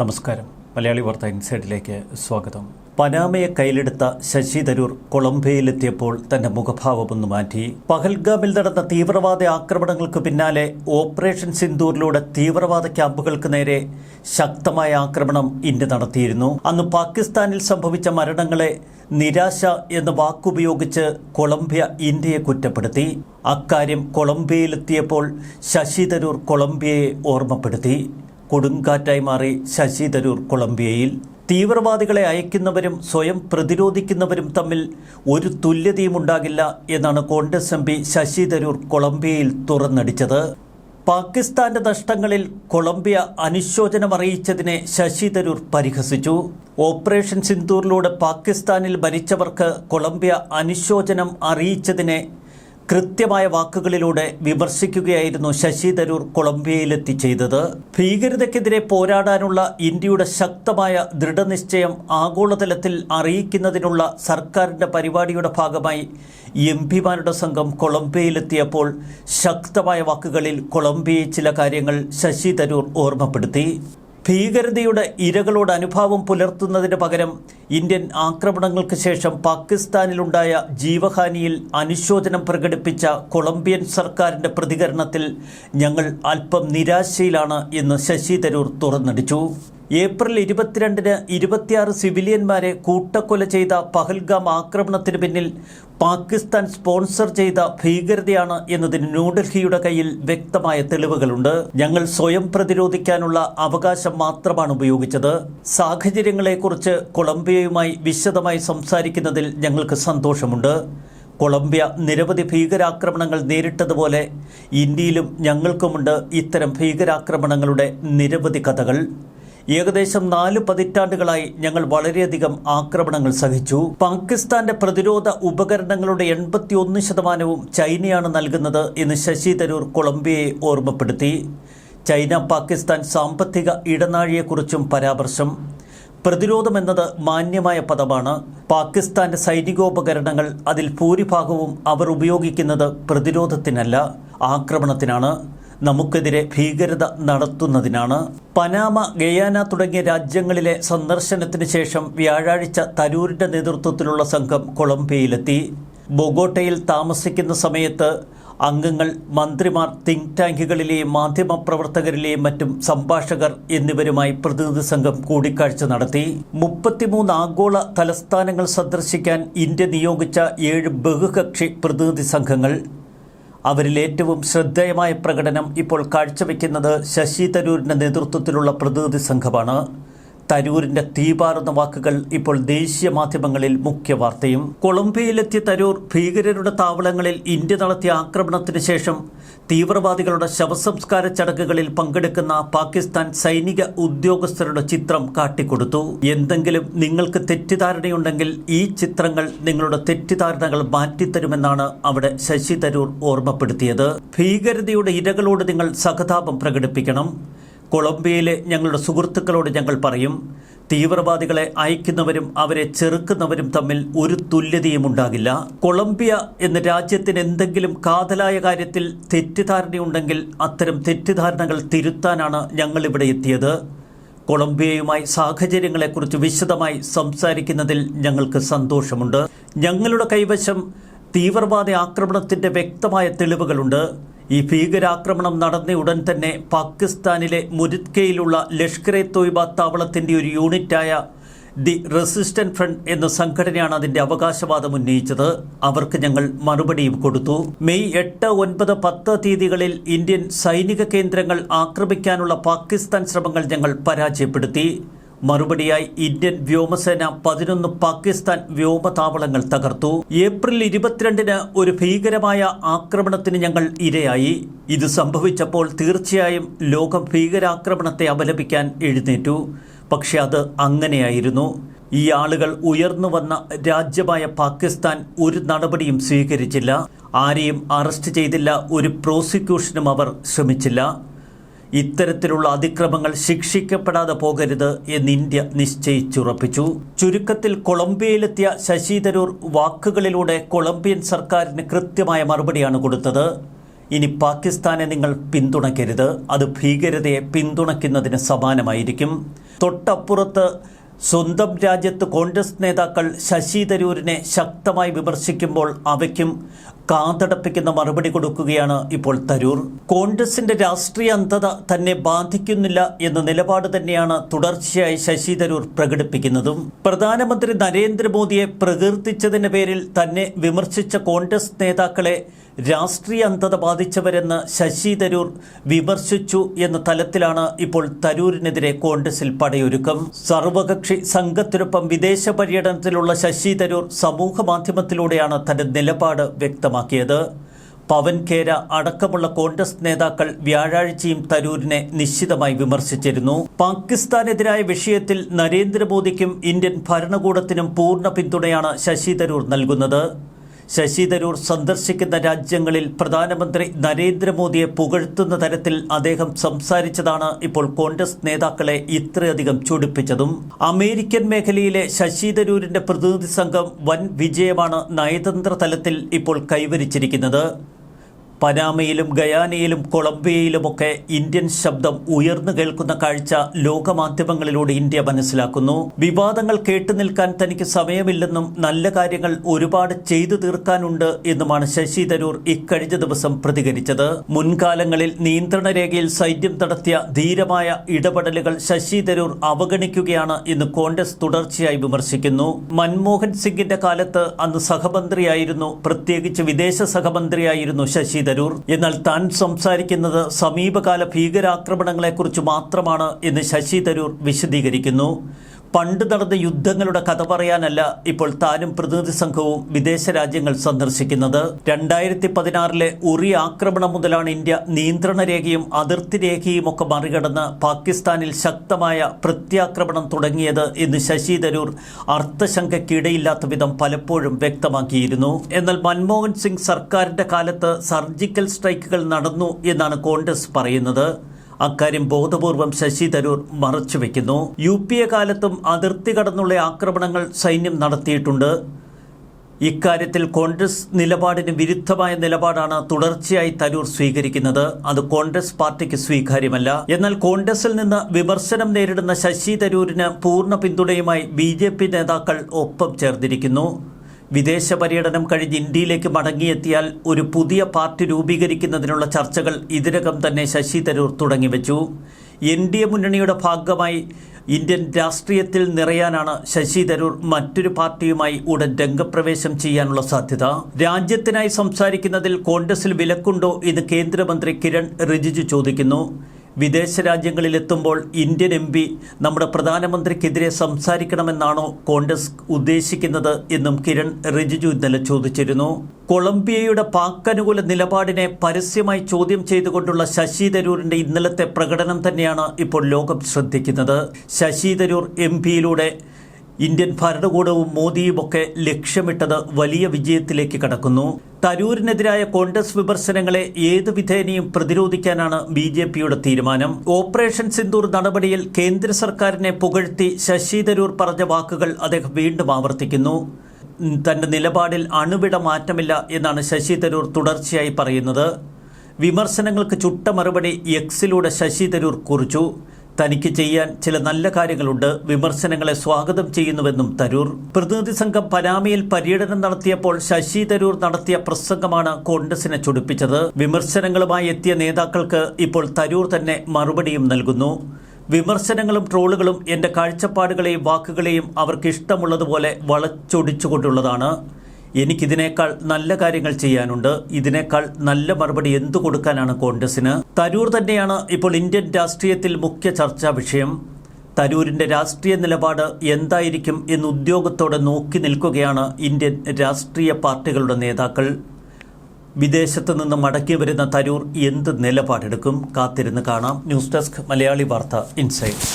നമസ്കാരം. മലയാളി വാർത്ത ഇൻസൈഡിലേക്ക് സ്വാഗതം. പനാമയെ കയ്യിലെടുത്ത ശശി തരൂർ കൊളംബിയയിലെത്തിയപ്പോൾ തന്റെ മുഖഭാവമൊന്നു മാറ്റി. പഹൽഗാമിൽ നടന്ന തീവ്രവാദ ആക്രമണങ്ങൾക്ക് പിന്നാലെ ഓപ്പറേഷൻ സിന്ദൂറിലൂടെ തീവ്രവാദ ക്യാമ്പുകൾക്ക് നേരെ ശക്തമായ ആക്രമണം ഇന്ത്യ നടത്തിയിരുന്നു. അന്ന് പാകിസ്ഥാനിൽ സംഭവിച്ച മരണങ്ങളെ നിരാശ എന്ന വാക്കുപയോഗിച്ച് കൊളംബിയ ഇന്ത്യയെ കുറ്റപ്പെടുത്തി. അക്കാര്യം കൊളംബിയയിലെത്തിയപ്പോൾ ശശി തരൂർ കൊളംബിയയെ ഓർമ്മപ്പെടുത്തി. കൊടുങ്കാറ്റായി മാറി ശശി തരൂർ കൊളംബിയയിൽ. തീവ്രവാദികളെ അയക്കുന്നവരും സ്വയം പ്രതിരോധിക്കുന്നവരും തമ്മിൽ ഒരു തുല്യതയും ഉണ്ടാകില്ല എന്നാണ് കോൺഗ്രസ് എം പി ശശി തരൂർ കൊളംബിയയിൽ തുറന്നടിച്ചത്. പാകിസ്ഥാന്റെ നഷ്ടങ്ങളിൽ കൊളംബിയ അനുശോചനം അറിയിച്ചതിനെ ശശി തരൂർ പരിഹസിച്ചു. ഓപ്പറേഷൻ സിന്ദൂറിലൂടെ പാകിസ്ഥാനിൽ ഭരിച്ചവർക്ക് കൊളംബിയ അനുശോചനം അറിയിച്ചതിനെ കൃത്യമായ വാക്കുകളിലൂടെ വിമർശിക്കുകയായിരുന്നു ശശി തരൂർ കൊളംബിയയിലെത്തി ചെയ്തത്. ഭീകരതയ്ക്കെതിരെ പോരാടാനുള്ള ഇന്ത്യയുടെ ശക്തമായ ദൃഢനിശ്ചയം ആഗോളതലത്തിൽ അറിയിക്കുന്നതിനുള്ള സർക്കാരിന്റെ പരിപാടിയുടെ ഭാഗമായി എം പിമാരുടെ സംഘം കൊളംബിയയിലെത്തിയപ്പോൾ ശക്തമായ വാക്കുകളിൽ കൊളംബിയയിൽ ചില കാര്യങ്ങൾ ശശി തരൂർ ഓർമ്മപ്പെടുത്തി. ഭീകരതയുടെ ഇരകളോട് അനുഭാവം പുലർത്തുന്നതിന് പകരം ഇന്ത്യൻ ആക്രമണങ്ങൾക്ക് ശേഷം പാകിസ്ഥാനിലുണ്ടായ ജീവഹാനിയിൽ അനുശോചനം പ്രകടിപ്പിച്ച കൊളംബിയൻ സർക്കാരിന്റെ പ്രതികരണത്തിൽ ഞങ്ങൾ അല്പം നിരാശയിലാണ് എന്ന് ശശി തരൂർ തുറന്നടിച്ചു. ഏപ്രിൽ ഇരുപത്തിരണ്ടിന് ഇരുപത്തിയാറ് സിവിലിയന്മാരെ കൂട്ടക്കൊല ചെയ്ത പഹൽഗാം ആക്രമണത്തിന് പിന്നിൽ പാകിസ്ഥാൻ സ്പോൺസർ ചെയ്ത ഭീകരതയാണ് എന്നതിന് ന്യൂഡൽഹിയുടെ കയ്യിൽ വ്യക്തമായ തെളിവുകളുണ്ട്. ഞങ്ങൾ സ്വയം പ്രതിരോധിക്കാനുള്ള അവകാശം മാത്രമാണ് ഉപയോഗിച്ചത്. സാഹചര്യങ്ങളെക്കുറിച്ച് കൊളംബിയയുമായി വിശദമായി സംസാരിക്കുന്നതിൽ ഞങ്ങൾക്ക് സന്തോഷമുണ്ട്. കൊളംബിയ നിരവധി ഭീകരാക്രമണങ്ങൾ നേരിട്ടതുപോലെ ഇന്ത്യയിലും ഞങ്ങൾക്കുമുണ്ട് ഇത്തരം ഭീകരാക്രമണങ്ങളുടെ നിരവധി കഥകൾ. ഏകദേശം നാല് പതിറ്റാണ്ടുകളായി ഞങ്ങൾ വളരെയധികം ആക്രമണങ്ങൾ സഹിച്ചു. പാകിസ്ഥാന്റെ പ്രതിരോധ ഉപകരണങ്ങളുടെ എൺപത്തിയൊന്ന് ശതമാനവും ചൈനയാണ് നൽകുന്നത് എന്ന് ശശി തരൂർ കൊളംബിയയെ ഓർമ്മപ്പെടുത്തി. ചൈന പാകിസ്ഥാൻ സാമ്പത്തിക ഇടനാഴിയെക്കുറിച്ചും പരാമർശം. പ്രതിരോധമെന്നത് മാന്യമായ പദമാണ്. പാകിസ്ഥാന്റെ സൈനികോപകരണങ്ങൾ അതിൽ ഭൂരിഭാഗവും അവർ ഉപയോഗിക്കുന്നത് പ്രതിരോധത്തിനല്ല ആക്രമണത്തിനാണ്. നമുക്കെതിരെ ഭീകരത നടത്തുന്നതിനാണ്. പനാമ ഗയാന തുടങ്ങിയ രാജ്യങ്ങളിലെ സന്ദർശനത്തിന് ശേഷം വ്യാഴാഴ്ച തരൂരിന്റെ നേതൃത്വത്തിലുള്ള സംഘം കൊളംബിയയിലെത്തി. ബൊഗോട്ടയിൽ താമസിക്കുന്ന സമയത്ത് അംഗങ്ങൾ മന്ത്രിമാർ തിങ്ക് ടാങ്കുകളിലെയും മാധ്യമപ്രവർത്തകരിലെയും മറ്റും സംഭാഷകർ എന്നിവരുമായി പ്രതിനിധി സംഘം കൂടിക്കാഴ്ച നടത്തി. മുപ്പത്തിമൂന്ന് ആഗോള തലസ്ഥാനങ്ങൾ സന്ദർശിക്കാൻ ഇന്ത്യ നിയോഗിച്ച ഏഴ് ബഹുകക്ഷി പ്രതിനിധി സംഘങ്ങൾ അവരിൽ ഏറ്റവും ശ്രദ്ധേയമായ പ്രകടനം ഇപ്പോൾ കാഴ്ചവെക്കുന്നത് ശശി തരൂരിന്റെ നേതൃത്വത്തിലുള്ള പ്രതിനിധി സംഘമാണ്. തരൂരിന്റെ തീപാറുന്ന വാക്കുകൾ ഇപ്പോൾ ദേശീയ മാധ്യമങ്ങളിൽ മുഖ്യ വാർത്തയും. കൊളംബിയയിലെത്തിയ തരൂർ ഭീകരരുടെ താവളങ്ങളിൽ ഇന്ത്യ നടത്തിയ ആക്രമണത്തിന് ശേഷം തീവ്രവാദികളുടെ ശവസംസ്കാര ചടങ്ങുകളിൽ പങ്കെടുക്കുന്ന പാകിസ്ഥാൻ സൈനിക ഉദ്യോഗസ്ഥരുടെ ചിത്രം കാട്ടിക്കൊടുത്തു. എന്തെങ്കിലും നിങ്ങൾക്ക് തെറ്റിദ്ധാരണയുണ്ടെങ്കിൽ ഈ ചിത്രങ്ങൾ നിങ്ങളുടെ തെറ്റിദ്ധാരണകൾ മാറ്റിത്തരുമെന്നാണ് അവിടെ ശശി തരൂർ ഓർമ്മപ്പെടുത്തിയത്. ഭീകരതയുടെ ഇരകളോട് നിങ്ങൾ സഹതാപം പ്രകടിപ്പിക്കണം. കൊളംബിയയിലെ ഞങ്ങളുടെ സുഹൃത്തുക്കളോട് ഞങ്ങൾ പറയും തീവ്രവാദികളെ അയക്കുന്നവരും അവരെ ചെറുക്കുന്നവരും തമ്മിൽ ഒരു തുല്യതയും ഉണ്ടാകില്ല കൊളംബിയ എന്ന രാജ്യത്തിന് എന്തെങ്കിലും കാതലായ കാര്യത്തിൽ തെറ്റിദ്ധാരണയുണ്ടെങ്കിൽ അത്തരം തെറ്റിദ്ധാരണകൾ തിരുത്താനാണ് ഞങ്ങളിവിടെ എത്തിയത്. കൊളംബിയയുമായി സാഹചര്യങ്ങളെക്കുറിച്ച് വിശദമായി സംസാരിക്കുന്നതിൽ ഞങ്ങൾക്ക് സന്തോഷമുണ്ട്. ഞങ്ങളുടെ കൈവശം തീവ്രവാദ ആക്രമണത്തിന്റെ വ്യക്തമായ തെളിവുകളുണ്ട്. ഈ ഭീകരാക്രമണം നടന്ന ഉടൻ തന്നെ പാകിസ്ഥാനിലെ മുരിത്കയിലുള്ള ലഷ്കർ എ തോയ്ബ താവളത്തിന്റെ ഒരു യൂണിറ്റായ ദി റെസിസ്റ്റന്റ് ഫ്രണ്ട് എന്ന സംഘടനയാണ് അതിന്റെ അവകാശവാദം ഉന്നയിച്ചത്. അവർക്ക് ഞങ്ങൾ മറുപടിയും കൊടുത്തു. മെയ് എട്ട് ഒൻപത് പത്ത് തീയതികളിൽ ഇന്ത്യൻ സൈനിക കേന്ദ്രങ്ങൾ ആക്രമിക്കാനുള്ള പാകിസ്ഥാൻ ശ്രമങ്ങൾ ഞങ്ങൾ പരാജയപ്പെടുത്തി. മറുപടിയായി ഇന്ത്യൻ വ്യോമസേന പതിനൊന്ന് പാകിസ്ഥാൻ വ്യോമതാവളങ്ങൾ തകർത്തു. ഏപ്രിൽ ഇരുപത്തിരണ്ടിന് ഒരു ഭീകരമായ ആക്രമണത്തിന് ഞങ്ങൾ ഇരയായി. ഇത് സംഭവിച്ചപ്പോൾ തീർച്ചയായും ലോകം ഭീകരാക്രമണത്തെ അപലപിക്കാൻ എഴുന്നേറ്റു. പക്ഷെ അത് അങ്ങനെയായിരുന്നു. ഈ ആളുകൾ ഉയർന്നു വന്ന രാജ്യമായ പാകിസ്ഥാൻ ഒരു നടപടിയും സ്വീകരിച്ചില്ല. ആരെയും അറസ്റ്റ് ചെയ്തില്ല ഒരു പ്രോസിക്യൂഷനും അവർ ശ്രമിച്ചില്ല. ഇത്തരത്തിലുള്ള അതിക്രമങ്ങൾ ശിക്ഷിക്കപ്പെടാതെ പോകരുത് എന്ന് ഇന്ത്യ നിശ്ചയിച്ചുറപ്പിച്ചു. ചുരുക്കത്തിൽ കൊളംബിയയിലെത്തിയ ശശി തരൂർ വാക്കുകളിലൂടെ കൊളംബിയൻ സർക്കാരിന് കൃത്യമായ മറുപടിയാണ് കൊടുത്തത്. ഇനി പാകിസ്ഥാനെ നിങ്ങൾ പിന്തുണയ്ക്കരുത്. അത് ഭീകരതയെ പിന്തുണയ്ക്കുന്നതിന് സമാനമായിരിക്കും. തൊട്ടപ്പുറത്ത് സ്വന്തം രാജ്യത്ത് കോൺഗ്രസ് നേതാക്കൾ ശശി തരൂരിനെ ശക്തമായി വിമർശിക്കുമ്പോൾ അവയ്ക്കും കാതടപ്പിക്കുന്ന മറുപടി കൊടുക്കുകയാണ് ഇപ്പോൾ തരൂർ. കോൺഗ്രസിന്റെ രാഷ്ട്രീയ അന്ധത തന്നെ ബാധിക്കുന്നില്ല എന്ന നിലപാട് തന്നെയാണ് തുടർച്ചയായി ശശി തരൂർ പ്രകടിപ്പിക്കുന്നതും. പ്രധാനമന്ത്രി നരേന്ദ്രമോദിയെ പ്രകീർത്തിച്ചതിന്റെ പേരിൽ തന്നെ വിമർശിച്ച കോൺഗ്രസ് നേതാക്കളെ രാഷ്ട്രീയ അന്ധത ബാധിച്ചവരെന്ന് ശശി തരൂർ വിമർശിച്ചു എന്ന തലത്തിലാണ് ഇപ്പോൾ തരൂരിനെതിരെ കോൺഗ്രസിൽ പടയൊരുക്കം. സർവകക്ഷി സംഘത്തിനൊപ്പം വിദേശ പര്യടനത്തിലുള്ള ശശി തരൂർ സമൂഹ മാധ്യമത്തിലൂടെയാണ് തന്റെ നിലപാട് വ്യക്തമാക്കിയത്. പവൻ ഖേര അടക്കമുള്ള കോൺഗ്രസ് നേതാക്കൾ വ്യാഴാഴ്ചയും തരൂരിനെ നിശ്ചിതമായി വിമർശിച്ചിരുന്നു. പാകിസ്ഥാനെതിരായ വിഷയത്തിൽ നരേന്ദ്രമോദിക്കും ഇന്ത്യൻ ഭരണകൂടത്തിനും പൂർണ പിന്തുണയാണ് ശശി തരൂർ നൽകുന്നത്. ശശി തരൂർ സന്ദർശിക്കുന്ന രാജ്യങ്ങളിൽ പ്രധാനമന്ത്രി നരേന്ദ്രമോദിയെ പുകഴ്ത്തുന്ന തരത്തിൽ അദ്ദേഹം സംസാരിച്ചതാണ് ഇപ്പോൾ കോൺഗ്രസ് നേതാക്കളെ ഇത്രയധികം ചൊടിപ്പിച്ചതും. അമേരിക്കൻ മേഖലയിലെ ശശി തരൂരിന്റെ പ്രതിനിധി സംഘം വൻ വിജയമാണ് നയതന്ത്ര തലത്തിൽ ഇപ്പോൾ കൈവരിച്ചിരിക്കുന്നത്. പനാമയിലും ഗയാനയിലും കൊളംബിയയിലുമൊക്കെ ഇന്ത്യൻ ശബ്ദം ഉയർന്നു കേൾക്കുന്ന കാഴ്ച ലോകമാധ്യമങ്ങളിലൂടെ ഇന്ത്യ മനസ്സിലാക്കുന്നു. വിവാദങ്ങൾ കേട്ടു നിൽക്കാൻ തനിക്ക് സമയമില്ലെന്നും നല്ല കാര്യങ്ങൾ ഒരുപാട് ചെയ്തു തീർക്കാനുണ്ട് എന്നുമാണ് ശശി തരൂർ ഇക്കഴിഞ്ഞ ദിവസം പ്രതികരിച്ചത്. മുൻകാലങ്ങളിൽ നിയന്ത്രണ രേഖയിൽ സൈന്യം നടത്തിയ ധീരമായ ഇടപെടലുകൾ ശശി തരൂർ അവഗണിക്കുകയാണ് എന്ന് കോൺഗ്രസ് തുടർച്ചയായി വിമർശിക്കുന്നു. മൻമോഹൻ സിംഗിന്റെ കാലത്ത് അന്ന് സഹമന്ത്രിയായിരുന്നു പ്രത്യേകിച്ച് വിദേശ സഹമന്ത്രിയായിരുന്നു ശശി തരൂർ. എന്നാൽ താൻ സംസാരിക്കുന്നത് സമീപകാല ഭീകരാക്രമണങ്ങളെക്കുറിച്ച് മാത്രമാണ് എന്ന് ശശി തരൂർ വിശദീകരിക്കുന്നു. പണ്ട് നടന്ന യുദ്ധങ്ങളുടെ കഥ പറയാനല്ല ഇപ്പോൾ താനും പ്രതിനിധി സംഘവും വിദേശ രാജ്യങ്ങൾ സന്ദർശിക്കുന്നത്. രണ്ടായിരത്തി പതിനാറിലെ ഉറി ആക്രമണം മുതലാണ് ഇന്ത്യ നിയന്ത്രണ രേഖയും അതിർത്തി രേഖയും ഒക്കെ മറികടന്ന് പാകിസ്ഥാനിൽ ശക്തമായ പ്രത്യാക്രമണം തുടങ്ങിയത് എന്ന് ശശി തരൂർ അർത്ഥശങ്കയ്ക്കിടയില്ലാത്ത വിധം പലപ്പോഴും വ്യക്തമാക്കിയിരുന്നു. എന്നാൽ മൻമോഹൻ സിംഗ് സർക്കാരിന്റെ കാലത്ത് സർജിക്കൽ സ്ട്രൈക്കുകൾ നടന്നു എന്നാണ് കോൺഗ്രസ് പറയുന്നത്. അക്കാര്യം ബോധപൂർവം ശശി തരൂർ മറച്ചുവെക്കുന്നു യു പി എ കാലത്തും അതിർത്തി കടന്നുള്ള ആക്രമണങ്ങൾ സൈന്യം നടത്തിയിട്ടുണ്ട്. ഇക്കാര്യത്തിൽ കോൺഗ്രസ് നിലപാടിന് വിരുദ്ധമായ നിലപാടാണ് തുടർച്ചയായി തരൂർ സ്വീകരിക്കുന്നത്. അത് കോൺഗ്രസ് പാർട്ടിക്ക് സ്വീകാര്യമല്ല. എന്നാൽ കോൺഗ്രസിൽ നിന്ന് വിമർശനം നേരിടുന്ന ശശി തരൂരിന് പൂർണ പിന്തുണയുമായി ബി നേതാക്കൾ ഒപ്പം ചേർന്നിരിക്കുന്നു. വിദേശ പര്യടനം കഴിഞ്ഞ് ഇന്ത്യയിലേക്ക് മടങ്ങിയെത്തിയാൽ ഒരു പുതിയ പാർട്ടി രൂപീകരിക്കുന്നതിനുള്ള ചർച്ചകൾ ഇതിനകം തന്നെ ശശി തരൂർ തുടങ്ങിവെച്ചു. എൻ ഡി എ മുന്നണിയുടെ ഭാഗമായി ഇന്ത്യൻ രാഷ്ട്രീയത്തിൽ നിറയാനാണ് ശശി തരൂർ മറ്റൊരു പാർട്ടിയുമായി ഉടൻ രംഗപ്രവേശം ചെയ്യാനുള്ള സാധ്യത. രാജ്യത്തിനായി സംസാരിക്കുന്നതിൽ കോൺഗ്രസിൽ വിലക്കുണ്ടോ എന്ന് കേന്ദ്രമന്ത്രി കിരൺ റിജിജു ചോദിക്കുന്നു. വിദേശ രാജ്യങ്ങളിലെത്തുമ്പോൾ ഇന്ത്യൻ എം പി നമ്മുടെ പ്രധാനമന്ത്രിക്കെതിരെ സംസാരിക്കണമെന്നാണോ കോൺഗ്രസ് ഉദ്ദേശിക്കുന്നത് എന്നും കിരൺ റിജിജു ഇന്നലെ ചോദിച്ചിരുന്നു. കൊളംബിയയുടെ പാക് അനുകൂല നിലപാടിനെ പരസ്യമായി ചോദ്യം ചെയ്തുകൊണ്ടുള്ള ശശി തരൂരിന്റെ ഇന്നലത്തെ പ്രകടനം തന്നെയാണ് ഇപ്പോൾ ലോകം ശ്രദ്ധിക്കുന്നത്. ശശി തരൂർ എം പിയിലൂടെ ഇന്ത്യൻ ഭരണകൂടവും മോദിയുമൊക്കെ ലക്ഷ്യമിട്ടത് വലിയ വിജയത്തിലേക്ക് കടക്കുന്നു. തരൂരിനെതിരായ കോൺഗ്രസ് വിമർശനങ്ങളെ ഏത് വിധേനയും പ്രതിരോധിക്കാനാണ് ബി ജെ പിയുടെ തീരുമാനം? ഓപ്പറേഷൻ സിന്ദൂർ നടപടിയിൽ കേന്ദ്ര സർക്കാരിനെ പുകഴ്ത്തി ശശി തരൂർ പറഞ്ഞ വാക്കുകൾ അദ്ദേഹം വീണ്ടും ആവർത്തിക്കുന്നു. തന്റെ നിലപാടിൽ അണുവിട മാറ്റമില്ല എന്നാണ് ശശി തരൂർ തുടർച്ചയായി പറയുന്നത്. വിമർശനങ്ങൾക്ക് ചുട്ട മറുപടി എക്സിലൂടെ ശശി തരൂർ കുറിച്ചു. തനിക്ക് ചെയ്യാൻ ചില നല്ല കാര്യങ്ങളുണ്ട്. വിമർശനങ്ങളെ സ്വാഗതം ചെയ്യുന്നുവെന്നും തരൂർ. പ്രതിനിധി സംഘം പനാമയിൽ പര്യടനം നടത്തിയപ്പോൾ ശശി തരൂർ നടത്തിയ പ്രസംഗമാണ് കോൺഗ്രസിനെ ചൊടിപ്പിച്ചത്. വിമർശനങ്ങളുമായി എത്തിയ നേതാക്കൾക്ക് ഇപ്പോൾ തരൂർ തന്നെ മറുപടിയും നൽകുന്നു. വിമർശനങ്ങളും ട്രോളുകളും എന്റെ കാഴ്ചപ്പാടുകളെയും വാക്കുകളെയും അവർക്ക് ഇഷ്ടമുള്ളതുപോലെ വളച്ചൊടിച്ചുകൊണ്ടുള്ളതാണ്. എനിക്കിതിനേക്കാൾ നല്ല കാര്യങ്ങൾ ചെയ്യാനുണ്ട്. ഇതിനേക്കാൾ നല്ല മറുപടി എന്തു കൊടുക്കാനാണ് കോൺഗ്രസിന് തരൂർ തന്നെയാണ് ഇപ്പോൾ ഇന്ത്യൻ രാഷ്ട്രീയത്തിൽ മുഖ്യ ചർച്ചാ വിഷയം. തരൂരിന്റെ രാഷ്ട്രീയ നിലപാട് എന്തായിരിക്കും എന്ന് ഉദ്യോഗത്തോടെ നോക്കി നിൽക്കുകയാണ് ഇന്ത്യൻ രാഷ്ട്രീയ പാർട്ടികളുടെ നേതാക്കൾ. വിദേശത്ത് നിന്ന് മടക്കി വരുന്ന തരൂർ എന്ത് നിലപാടെടുക്കും? കാത്തിരുന്ന് കാണാം. ന്യൂസ് ഡെസ്ക് മലയാളി വാർത്ത ഇൻസൈറ്റ്.